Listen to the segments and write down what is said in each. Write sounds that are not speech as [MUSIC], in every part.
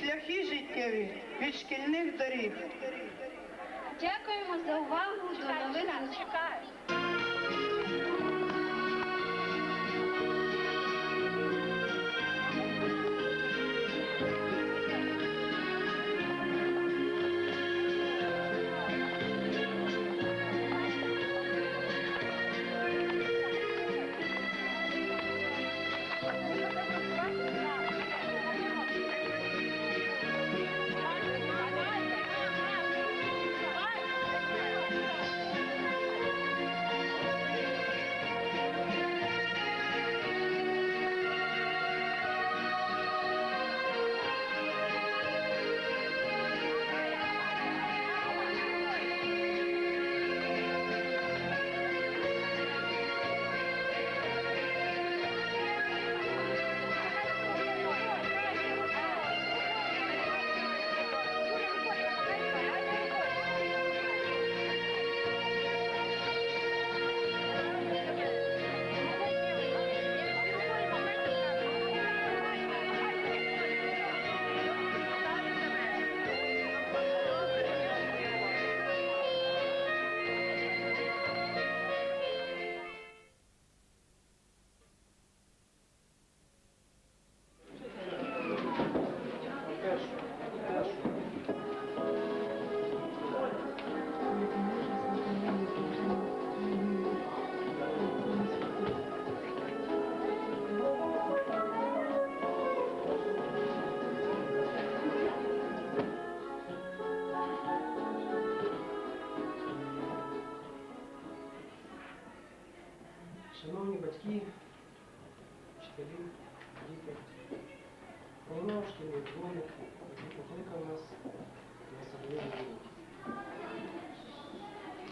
шляхи життєві від шкільних доріг. Дякуємо за увагу. До нових зустрічей.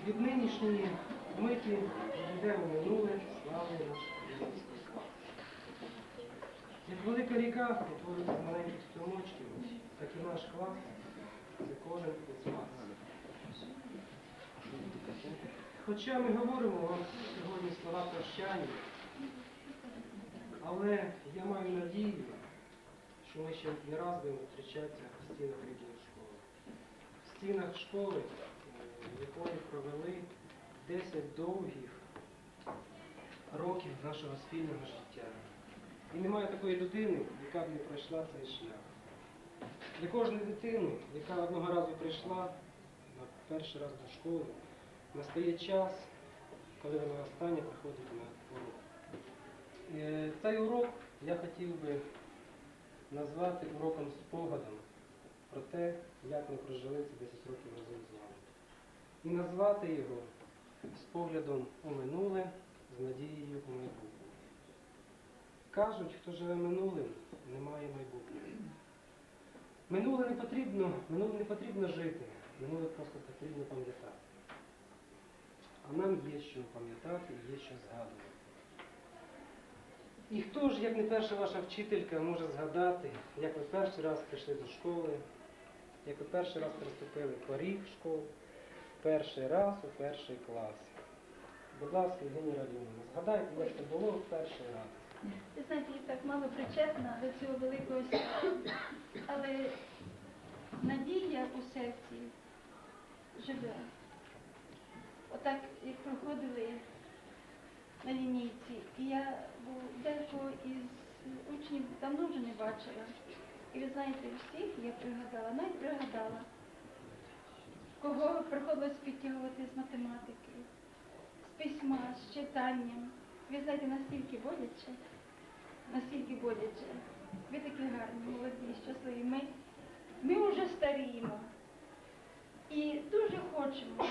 Від нинішньої миті йдемо минуле, славне наш український слав. Як велика ріка утворюється з маленьких струмочків, так і наш клас це кожен із вас. Хоча ми говоримо вам сьогодні слова прощання, але я маю надію, що ми ще не раз будемо зустрічатися в стінах рідної школи. В стінах школи, в якої провели 10 довгих років нашого спільного життя. І немає такої людини, яка б не пройшла цей шлях. Для кожної дитини, яка одного разу прийшла на перший раз до школи, настає час, коли вона останнє приходить на урок. Е, Цей урок я хотів би назвати уроком спогадом про те, як ми прожили ці 10 років разом з вами. І назвати його з поглядом у минуле, з надією у майбутнє. Кажуть, хто живе минулим, не має майбутнього. Минуле не потрібно, минуле не потрібно жити, минуле просто потрібно пам'ятати. А нам є що пам'ятати і є що згадувати. І хто ж, як не перша ваша вчителька, може згадати, як ви перший раз прийшли до школи, як ви перший раз приступили поріг школи, перший раз у перший клас. Будь ласка, Євгенія Радіонівна, згадайте, як це було в перший раз. Ви знаєте, я так мало причетна до цього великого свята, але надія у серці живе. Отак, як проходили на лінійці, і я декого із учнів давно вже не бачила. І ви знаєте, всіх я пригадала, навіть пригадала, кого приходилось підтягувати з математики, з письма, з читанням. Ви знаєте, настільки боляче, настільки боляче. Ви такі гарні, молоді, щасливі. Ми, ми вже старіємо. І дуже хочемо.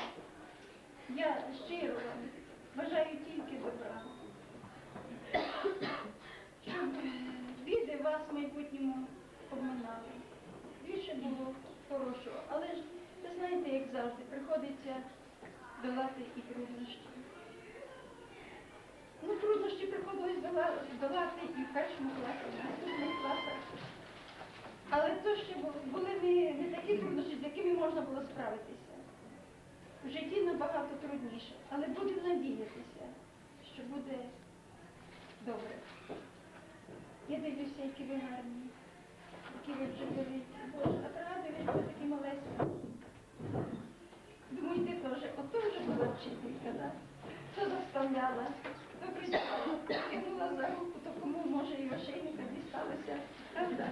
Я щиро вам бажаю тільки добра. Щоб біди вас в майбутньому обминали. Більше було хорошого. Але ж ви знаєте, як завжди, приходиться долати і труднощі. Ну, труднощі приходилось дола- долати і в першому класі, і в наступних класах. Але то ще бу- були не, не такі труднощі, з якими можна було справитися. В житті набагато трудніше, але будемо надіятися, що буде добре. Я дивлюся, які ви гарні, які ви вже великі. Думайте теж, ото вже була вчителька, да? то заставляла, то притягнула, тягнула за руку, то кому може і ошейника дісталася правда?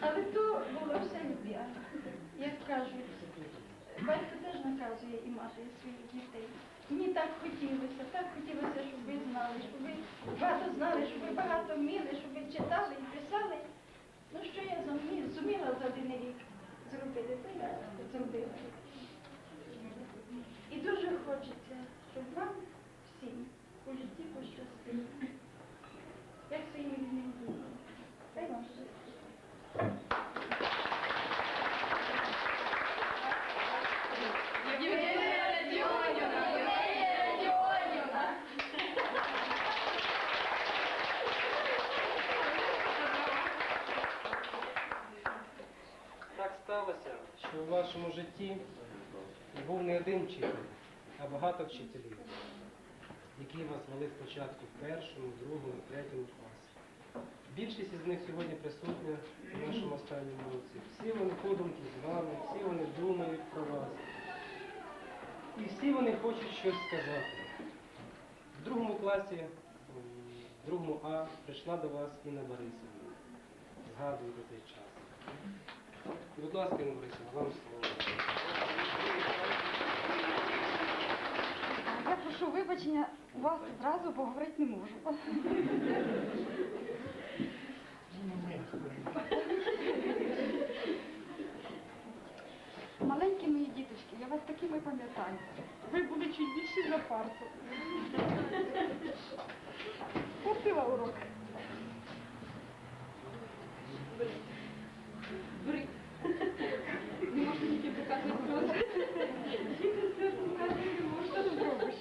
Але то було все люб'язно. Як кажуть, батько теж наказує і мати своїх дітей. Мені так хотілося, так хотілося, щоб ви знали, щоб ви багато знали, щоб ви багато вміли, щоб ви читали і писали. Ну що я зуміла, за один рік зробити, то я зробила. І дуже хочеться, щоб вам всім у житті пощастило. Як своїм рідним дітям. Дай вам щастя. Так сталося, що в вашому житті був не один вчитель, а багато вчителів, які вас вели спочатку в першому, другому, третьому класі. Більшість із них сьогодні присутня в нашому останньому році. Всі вони подумки з вами, всі вони думають про вас. І всі вони хочуть щось сказати. В другому класі, в другому А, прийшла до вас Інна Борисівна. Згадуйте той час. Будь ласка, Інна Борисівна, вам слово. Я прошу вибачення, у вас одразу поговорити не можу. Маленькі мої діточки, я вас такими пам'ятаю. Ви були чуть більші за парту. Пустила урок. Бри. Не можна тільки показувати сльози. Діти все показують, не можна, що ти зробиш?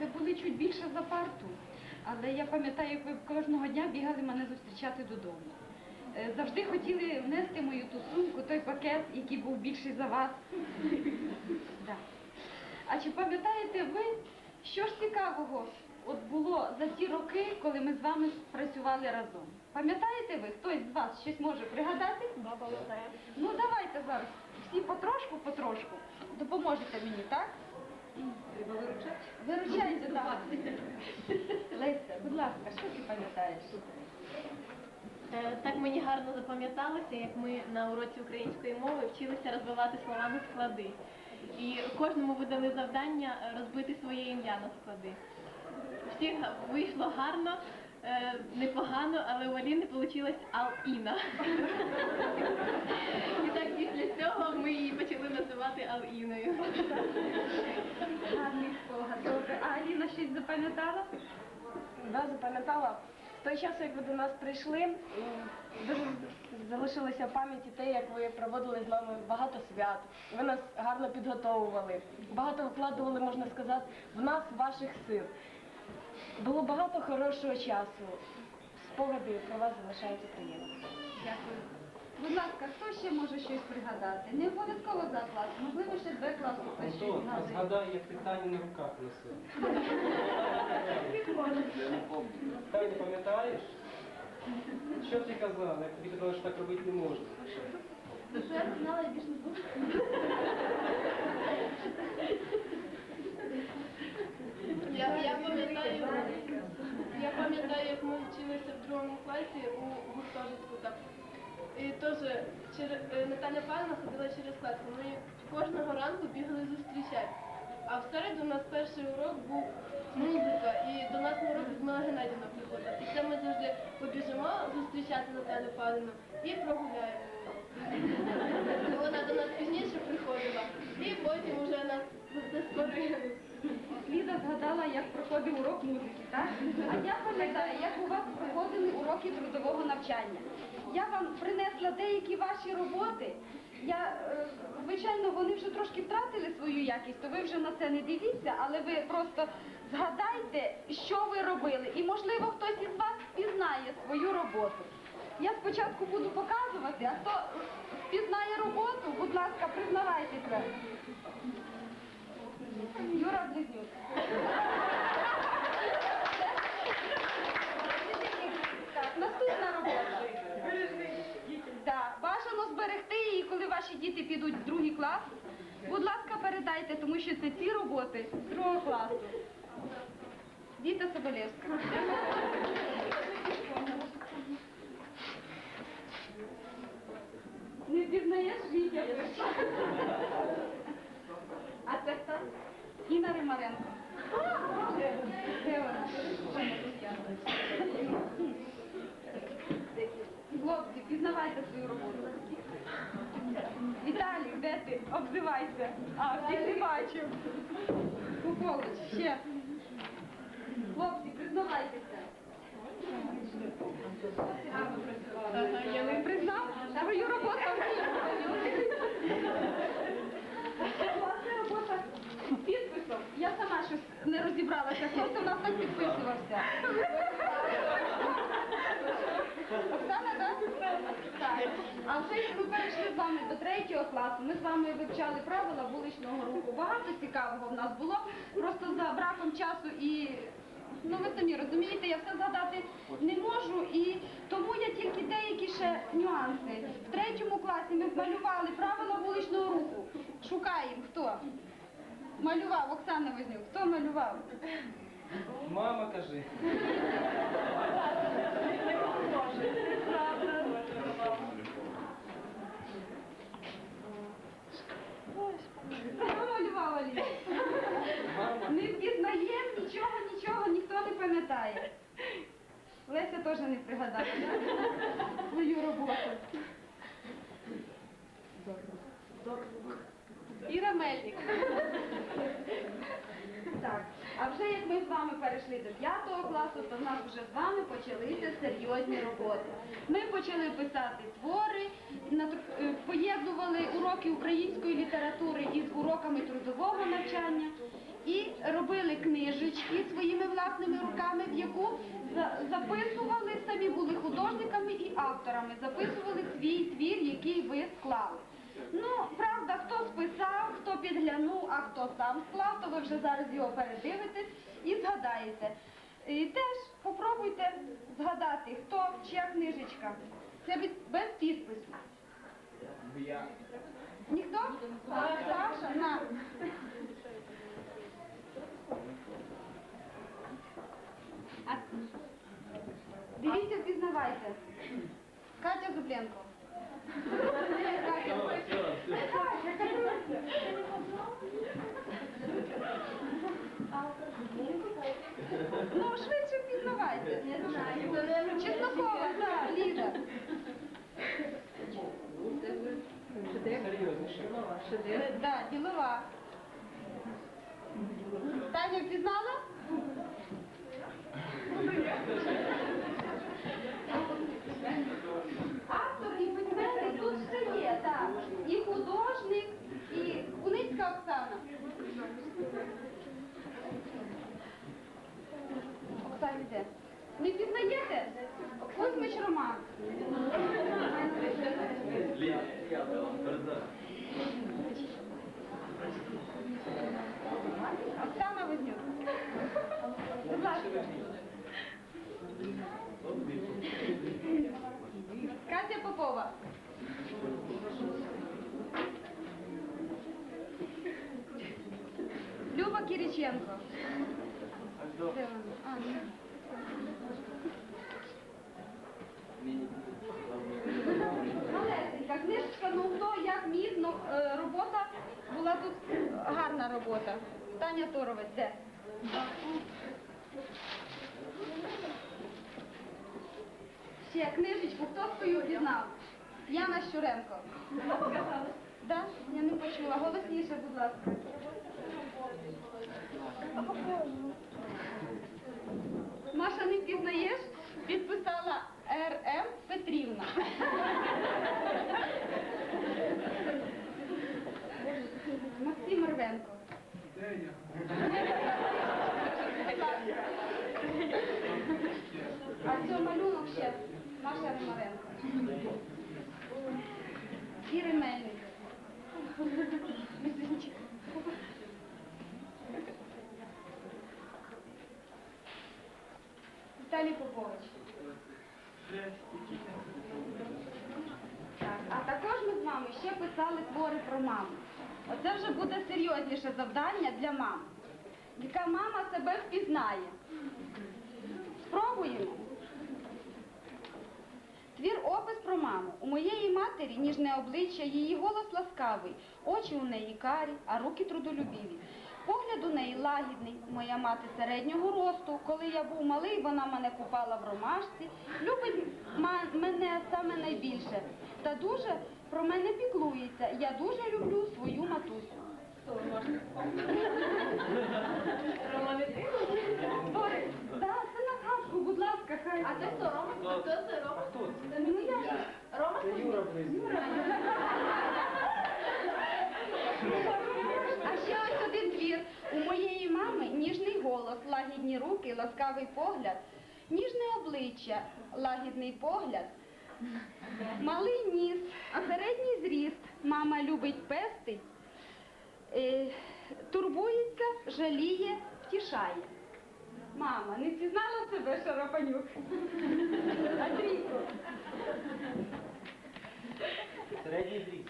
Ви були чуть більше за парту, але я пам'ятаю, як ви кожного дня бігали мене зустрічати додому. Е, Завжди хотіли внести мою ту сумку, той пакет, який був більший за вас. [LAUGHS] Да. А чи пам'ятаєте ви, що ж цікавого от було за ті роки, коли ми з вами працювали разом? Пам'ятаєте ви, хтось з вас щось може пригадати? Ну давайте зараз всі потрошку, потрошку. Допоможете мені, так? Треба виручати. Виручайте, так. Леся, будь ласка, що ти пам'ятаєш? Е, Так мені гарно запам'яталося, як ми на уроці української мови вчилися розбивати словами склади. І кожному видали завдання розбити своє ім'я на склади. Всіх вийшло гарно, е, непогано, але у Аліни вийшло Ал-Іна. І так після цього ми її почали називати Ал-Іною. Гарний спогад. Добре. А Аліна щось запам'ятала? Да, запам'ятала. В той час, як ви до нас прийшли, м, дуже залишилося в пам'яті те, як ви проводили з нами багато свят. Ви нас гарно підготовували, багато вкладували, можна сказати, в нас ваших сил. Було багато хорошого часу. Спогади про вас залишаються приємні. Дякую. Будь ласка, хто ще може щось пригадати? Не обов'язково за клас, можливо, ще дві класу хтось щось Антон, а згадай, як ти Таню на руках носив. Таню, пам'ятаєш? Що ти казала, як тобі казали, що так робити не можна? Що я знала, я більше не буду. Я, пам'ятаю, я пам'ятаю, як ми вчилися в другому класі у гуртожитку. Так. І теж е, Наталя Павлівна ходила через клас. Ми кожного ранку бігали зустрічати. А в середу у нас перший урок був музика, і до нас на урок Людмила Геннадівна приходила. І це ми завжди побіжимо зустрічати Наталю Павлівну і прогуляємо. Вона до нас пізніше приходила, і потім вже нас заспорили. Ліда згадала, як проходив урок музики, так? А я пам'ятаю, як у вас проходили уроки трудового навчання. Я вам принесла деякі ваші роботи. Я, е, звичайно, вони вже трошки втратили свою якість, то ви вже на це не дивіться, але ви просто згадайте, що ви робили. І, можливо, хтось із вас впізнає свою роботу. Я спочатку буду показувати, а хто впізнає роботу, будь ласка, признавайтеся. Юра Близнюк. Так, наступна робота. Бажано зберегти її, коли ваші діти підуть в другий клас. Будь ласка, передайте, тому що це ці роботи з другого класу. Діта Соболєвська. Не впізнаєш Вітя? А це хто? Інна Римаренко. Хлопці, пізнавайте свою роботу. Віталій, де ти? Обзивайся. А, всіх не бачив. Кукович, ще. Хлопці, признавайтеся. Я не признав свою роботу. Класна робота. з Підписом. Я сама щось не розібралася. Хтось у нас так підписувався. Оксана, так? А вже ми перейшли з вами до третього класу, ми з вами вивчали правила вуличного руху. Багато цікавого в нас було. Просто за браком часу і ну ви самі розумієте, я все згадати не можу. І тому я тільки деякі ще нюанси. В третьому класі ми малювали правила вуличного руху. Шукаємо хто. Малював Оксана Вознюк. Хто малював? Мама кажи. Хто малював Аліна? Не впізнаємо нічого, нічого, ніхто не пам'ятає. Леся теж не пригадала да? свою роботу. Іра Мельник. Так, а вже як ми з вами перейшли до п'ятого класу, то в нас вже з вами почалися серйозні роботи. Ми почали писати твори, е, поєднували уроки української літератури із уроками трудового навчання і робили книжечки своїми власними руками, в яку записували, самі були художниками і авторами, записували свій твір, який ви склали. Ну, правда, хто списав, хто підглянув, а хто сам склав, то ви вже зараз його передивитесь і згадаєте. І теж попробуйте згадати, хто чия книжечка. Це від, без підпису. Ніхто? Саша, на. Дивіться, впізнавайте. Катя Зубленко. Ну, швидше впізнавайте. Чеснокова, так, Ліда. Да, ділова. Таня впізнала? Автор і письменник тут все є, так. І художник, і Куницька Оксана. Оксана йде. Не пізнаєте? Кузьмич Роман. Оксана Вознюк. Катя Попова. Люба Кириченко. Малесенька книжечка, ну хто як міг, ну робота була тут гарна робота. Таня Торовець, де? Ще книжечку, хто свою пізнав? Яна Щуренко. Да? Я не почула. Голосніше, будь ласка. Маша, не впізнаєш? Підписала Р.М. Петрівна. Максим Рвенко. А це малюнок ще Маша Римаренко. Іри Мельник. Віталій Попович. Так, а також ми з вами ще писали твори про маму. Оце вже буде серйозніше завдання для мам. яка мама себе впізнає. Спробуємо. Твір опис про маму. У моєї матері ніжне обличчя, її голос ласкавий, очі у неї карі, а руки трудолюбіві. Погляд у неї лагідний. Моя мати середнього росту. Коли я був малий, вона мене купала в ромашці. Любить мене саме найбільше. Та дуже про мене піклується. Я дуже люблю свою матусю. Хто ви можете Борис, да, це на згадку, будь ласка, хай. А це хто Рома? Хто це Рома? Хто це? Ну я ж Рома Це Юра. А ще ось один твір. У моєї мами ніжний голос, лагідні руки, ласкавий погляд, ніжне обличчя, лагідний погляд, малий ніс, середній зріст. Мама любить пестить, е, турбується, жаліє, втішає. Мама, не пізнала себе, Шарапанюк? Андрійко. Середній зріст.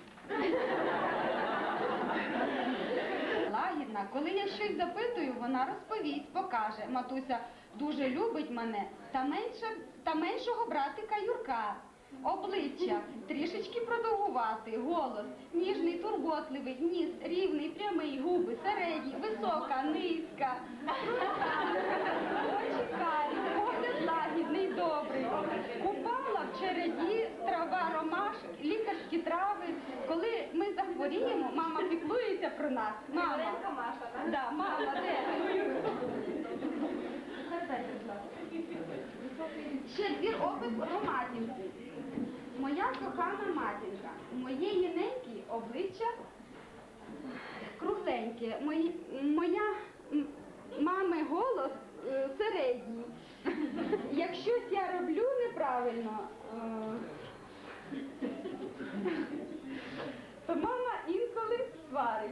Лагідна, коли я щось запитую, вона розповість, покаже. Матуся дуже любить мене та менше та меншого братика Юрка. Обличчя трішечки продовгувати, голос, ніжний, турботливий, ніс, рівний, прямий, губи, середні, висока, низька, очі карі, погляд лагідний, добрий. Купала в череді трава, ромашки, лікарські трави. Коли ми захворіємо, мама піклується про нас. Мама. Маша, Да, мама, де? Ще двір опис про матінку. Моя кохана матінка. У моєї неньки обличчя кругленьке. Мої, моя мами голос е, середній. Як щось я роблю неправильно, е, то мама інколи сварить.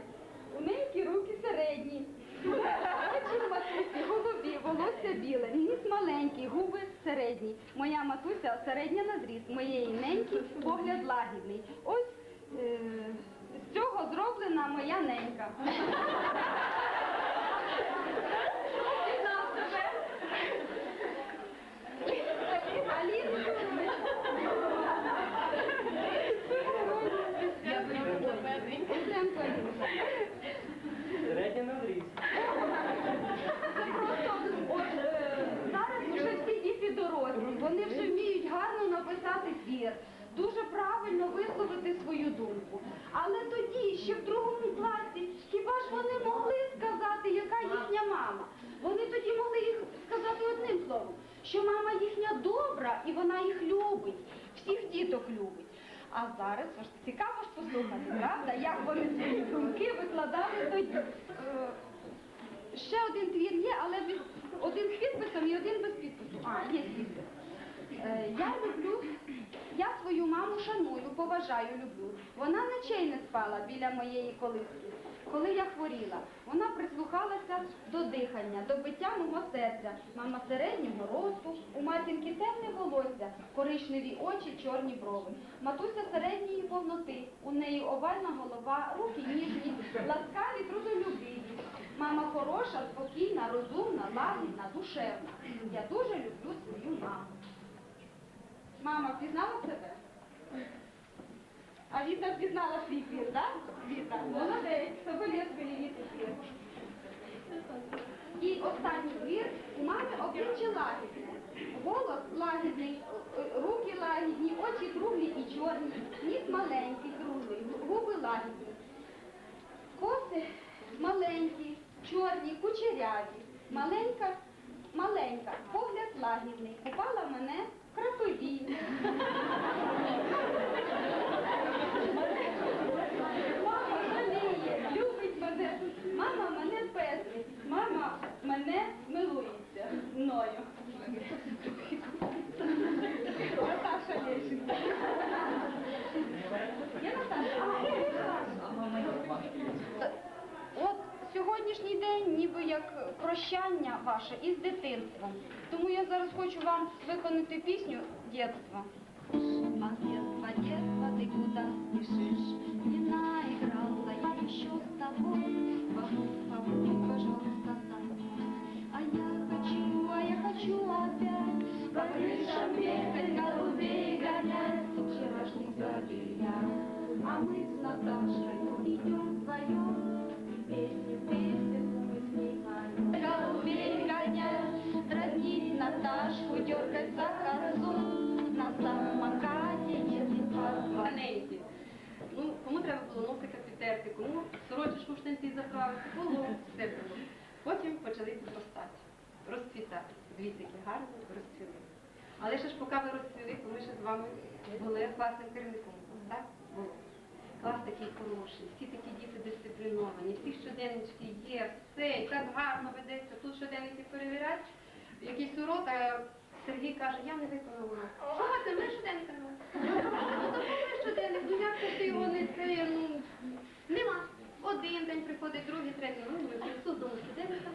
У неї руки середні, очі матусі, голубі, волосся біле, ніс маленький, губи середні. Моя матуся середня на зріст, моєї неньки погляд лагідний. Ось е, з цього зроблена моя ненька. Пізнав себе. Алінка. Я зроблю тебе. Кузенко Алінка. Середній на зріст. Це просто от, е, зараз вже всі діти дорослі, вони вже вміють гарно написати твір, дуже правильно висловити свою думку. Але тоді, ще в другому класі, хіба ж вони могли сказати, яка їхня мама? Вони тоді могли їх сказати одним словом, що мама їхня добра і вона їх любить, всіх діток любить. А зараз аж цікаво ж послухати, правда, як вони свої думки викладали тоді. Е, Ще один твір є, але один з підписом і один без підпису. А, є підпис. Е, я люблю, я свою маму шаную, поважаю, люблю. Вона ночей не спала біля моєї колиски. Коли я хворіла, вона прислухалася до дихання, до биття мого серця. Мама середнього росту, у матінки темне волосся, коричневі очі, чорні брови. Матуся середньої повноти, у неї овальна голова, руки ніжні, ласкаві, трудолюбиві. Мама хороша, спокійна, розумна, лагідна, душевна. Я дуже люблю свою маму. Мама впізнала себе? А Віта впізнала свій твір, так? Віта, молодець, соболєзкої Віти твір. І останній твір у мами обличчя лагідне. Голос лагідний, руки лагідні, очі круглі і чорні, ніс маленький, круглий, губи лагідні. Коси маленькі, чорні, кучеряві, маленька, маленька, погляд лагідний, купала мене крапові. Мама жаліє, любить мене, мама мене пестить, мама мене милується мною. ніби як прощання ваше із дитинством. Тому я зараз хочу вам виконати пісню «Дєтство». Детство, детство, ти куда спішиш? Не наіграла я ще з тобою. Бабу, бабу, пожалуйста, за. А я хочу, а я хочу опять по крышам бегать, голубей гонять. Вчерашних забегать, а мы с Наташкой идем вдвоем. Песни, песни. Дразнить Наташку, дергать за косу, на самокате ездить по Ну, кому треба було носика підтерти, кому сорочку штанці заправити, було, все було. Потім почали підростати, розцвітати. Які гарно розцвіли. Але ще ж поки ви розцвіли, то ми ще з вами були класним керівником. Так? Було. Клас такий хороший, всі такі діти дисципліновані, всі щоденнички є, все, і так гарно ведеться. Тут щоденники перевіряють, якийсь урок, а Сергій каже, я не виконав урок. Що ти, ми щоденника не Ну, то щоденник, ну як це ти його не це, ну, нема. Один день приходить, другий, третій, ну, ми принесу дому щоденника,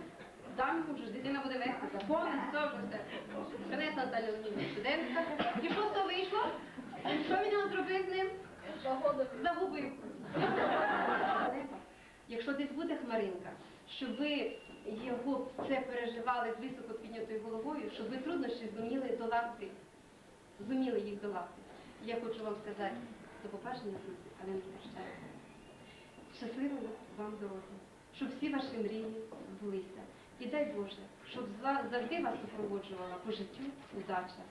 дам йому вже, дитина буде вести, заповнить, все вже все. Принес Наталя Леонідівна щоденника. І що з того вийшло? Що він його зробив з ним? Загубив. Якщо десь буде хмаринка, щоб ви його це переживали з високо піднятою головою, щоб ви труднощі зуміли долати, зуміли їх долати. Я хочу вам сказати, до побачення, друзі, але не прощайте. Щасливої вам дороги, щоб всі ваші мрії збулися. І дай Боже, щоб завжди вас супроводжувала по життю удача.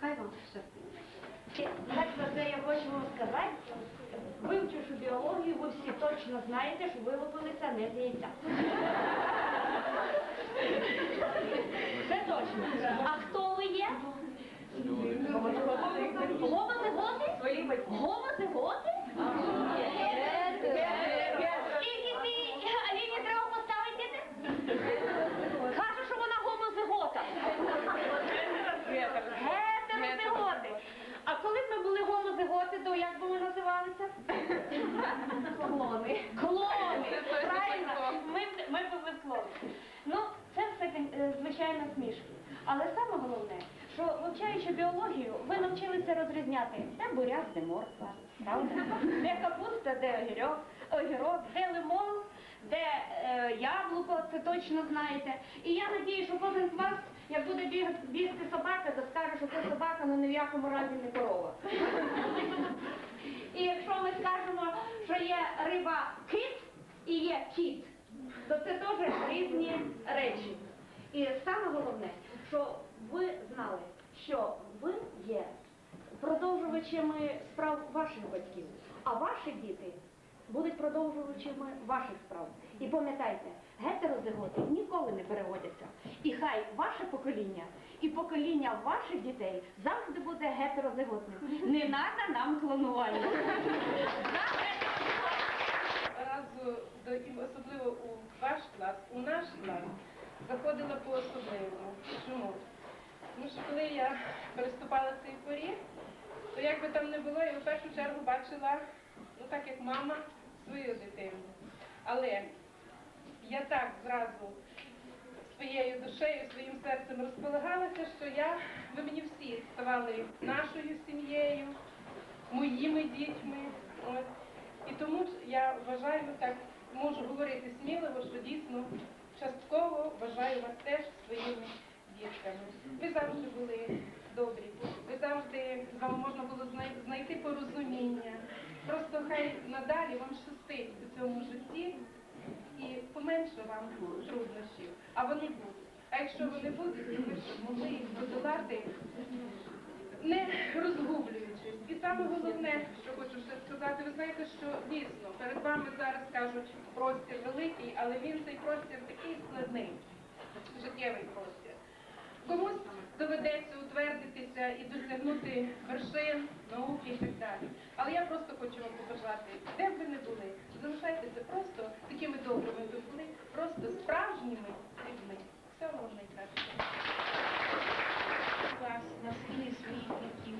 Хай вам щастить. Так за це я хочу вам сказати, вивчивши біологію, ви всі точно знаєте, що вилупилися не з яйця. Це точно. А хто ви є? Гомозиготи? Гомозиготи? Скільки ти Аліні треба поставити? Каже, що вона гомозигота. Гетерозиготи. А коли б ми були то як би ми називалися? Клони. Клони. Правильно. Ми, ми б без клонів. Ну, це все, е, звичайно, смішно. Але саме головне, що вивчаючи біологію, ви навчилися розрізняти, де буряк, де морква, правда? Де капуста, де огірок, огірок, де лимон, де е, яблуко, це точно знаєте. І я надію, що кожен з вас, як буде бігати, бігти собака, то скаже, що це собака, але ні в якому разі не корова. І якщо ми скажемо, що є риба кит і є кіт, то це теж різні речі. І саме головне, що ви знали, що ви є продовжувачами справ ваших батьків, а ваші діти будуть продовжувачами ваших справ. І пам'ятайте, гетерозиготи ніколи не переводяться. І хай ваше покоління і покоління ваших дітей завжди буде гетерозиготним. Не треба нам клонування. разу до особливо у ваш клас, у наш клас заходила по особливому. Чому? Тому що коли я переступала цей поріг, то як би там не було, я в першу чергу бачила, ну так як мама, свою дитину. Але я так зразу своєю душею, своїм серцем розполагалася, що я, ви мені всі ставали нашою сім'єю, моїми дітьми. От. І тому я вважаю, так можу говорити сміливо, що дійсно частково вважаю вас теж своїми дітками. Ви завжди були добрі, ви завжди з вами можна було знайти порозуміння. Просто хай надалі вам щастить у цьому житті і поменше вам труднощів, а вони будуть. А якщо вони будуть, то ви могли їх подолати не розгублюючись. І саме головне, що хочу ще сказати, ви знаєте, що дійсно перед вами зараз кажуть простір великий, але він цей простір такий складний, життєвий простір. Комусь доведеться утвердитися і досягнути вершин, науки і так далі. Але я просто хочу вам побажати, де б ви не були, залишайтеся просто такими добрими, ви були, просто справжніми людьми. Всього вам найкращого. клас на схилі своїх батьків.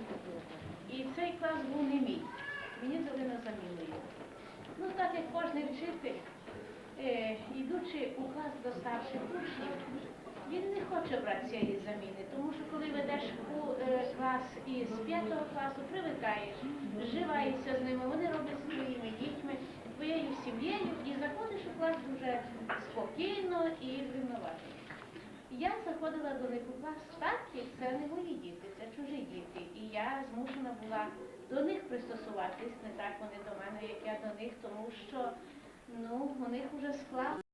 І цей клас був не мій. Мені дали на заміну його. Ну, так як кожен вчитель, е, йдучи у клас до старших учнів, він не хоче брати цієї заміни, тому що коли ведеш е, клас із п'ятого класу, привикаєш, зживаєшся з ними, вони роблять своїми дітьми, твоєю сім'єю, і заходиш у клас дуже спокійно і врівноважено. Я заходила до них у клас, так як це не мої діти, це чужі діти. І я змушена була до них пристосуватись, не так вони до мене, як я до них, тому що ну, у них вже склад.